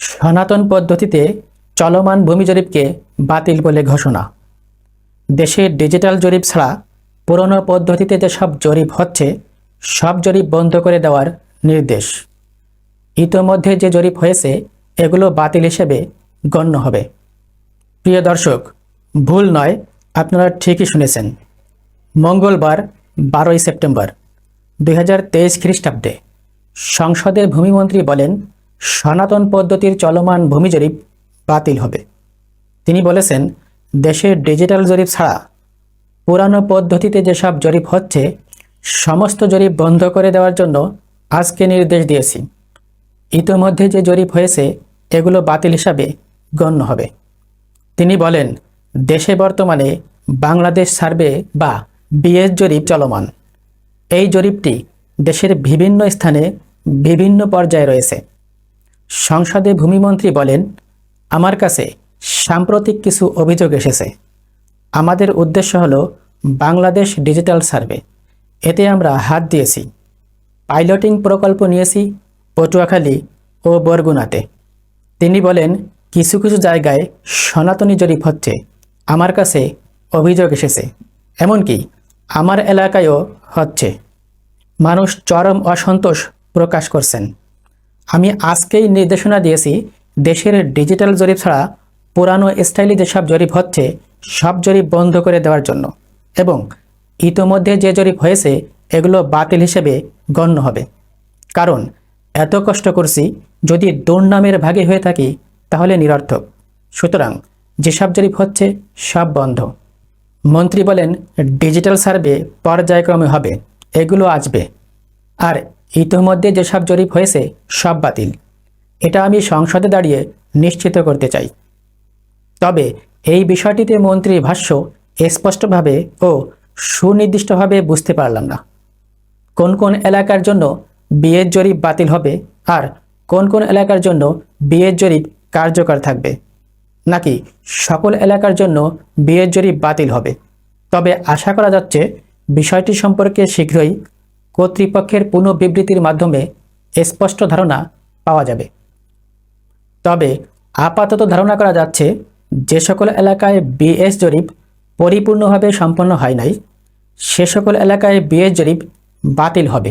সনাতন পদ্ধতিতে চলমান ভূমি জরিপকে বাতিল বলে ঘোষণা। দেশে ডিজিটাল জরিপ ছাড়া পুরনো পদ্ধতিতে যেসব জরিপ হচ্ছে, সব জরিপ বন্ধ করে দেওয়ার নির্দেশ। ইতোমধ্যে যে জরিপ হয়েছে, এগুলো বাতিল হিসেবে গণ্য হবে। প্রিয় দর্শক, ভুল নয়, আপনারা ঠিকই শুনেছেন। মঙ্গলবার, বারোই সেপ্টেম্বর, দুই হাজার তেইশ খ্রিস্টাব্দে সংসদের ভূমিমন্ত্রী বলেন সনাতন পদ্ধতির চলমান ভূমি জরিপ বাতিল হবে। তিনি বলেছেন, দেশের ডিজিটাল জরিপ ছাড়া পুরানো পদ্ধতিতে যেসব জরিপ হচ্ছে, সমস্ত জরিপ বন্ধ করে দেওয়ার জন্য আজকে নির্দেশ দিয়েছি। ইতোমধ্যে যে জরিপ হয়েছে, এগুলো বাতিল হিসাবে গণ্য হবে। তিনি বলেন, দেশে বর্তমানে বাংলাদেশ সার্ভে বা বিএস জরিপ চলমান। এই জরিপটি দেশের বিভিন্ন স্থানে বিভিন্ন পর্যায়ে রয়েছে। সংসদে ভূমিমন্ত্রী বলেন, আমার কাছে সাম্প্রতিক কিছু অভিযোগ এসেছে। আমাদের উদ্দেশ্য হলো বাংলাদেশ ডিজিটাল সার্ভে। এতে আমরা হাত দিয়েছি। পাইলটিং প্রকল্প নিয়েছি পটুয়াখালী ও বরগুনাতে। তিনি বলেন, কিছু কিছু জায়গায় সনাতনী জরিপ হচ্ছে। আমার কাছে অভিযোগ এসেছে। এমনকি আমার এলাকায়ও হচ্ছে। মানুষ চরম অসন্তোষ প্রকাশ করছেন। আমি আজকেই নির্দেশনা দিয়েছি, দেশের ডিজিটাল জরিপ ছাড়া পুরানো স্টাইলে যেসব জরিপ হচ্ছে, সব জরিপ বন্ধ করে দেওয়ার জন্য। এবং ইতোমধ্যে যে জরিপ হয়েছে, এগুলো বাতিল হিসেবে গণ্য হবে। কারণ, এত কষ্ট করছি, যদি দুর্নামের ভাগে হয়ে থাকি, তাহলে নিরর্থক। সুতরাং যেসব জরিপ হচ্ছে, সব বন্ধ। মন্ত্রী বলেন, ডিজিটাল সার্ভে পর্যায়ক্রমে হবে। এগুলো আসবে। আর ইতিমধ্যে যেসব জরিপ হয়েছে, সব বাতিল। এটা আমি সংসদে দাঁড়িয়ে নিশ্চিত করতে চাই। তবে এই বিষয়টিতে মন্ত্রীর ভাষ্য স্পষ্টভাবে ও সুনির্দিষ্টভাবে বুঝতে পারলাম না। কোন কোন এলাকার জন্য বিয়ের জরিপ বাতিল হবে আর কোন কোন এলাকার জন্য বিয়ের জরিপ কার্যকর থাকবে? নাকি সকল এলাকার জন্য বিয়ের জরিপ বাতিল হবে? তবে আশা করা যাচ্ছে বিষয়টি সম্পর্কে শীঘ্রই কর্তৃপক্ষের পুনঃবিবৃতির মাধ্যমে স্পষ্ট ধারণা পাওয়া যাবে। তবে আপাতত ধারণা করা যাচ্ছে, যে সকল এলাকায় বিএস জরিপ পরিপূর্ণভাবে সম্পন্ন হয় নাই, সে সকল এলাকায় বিএস জরিপ বাতিল হবে।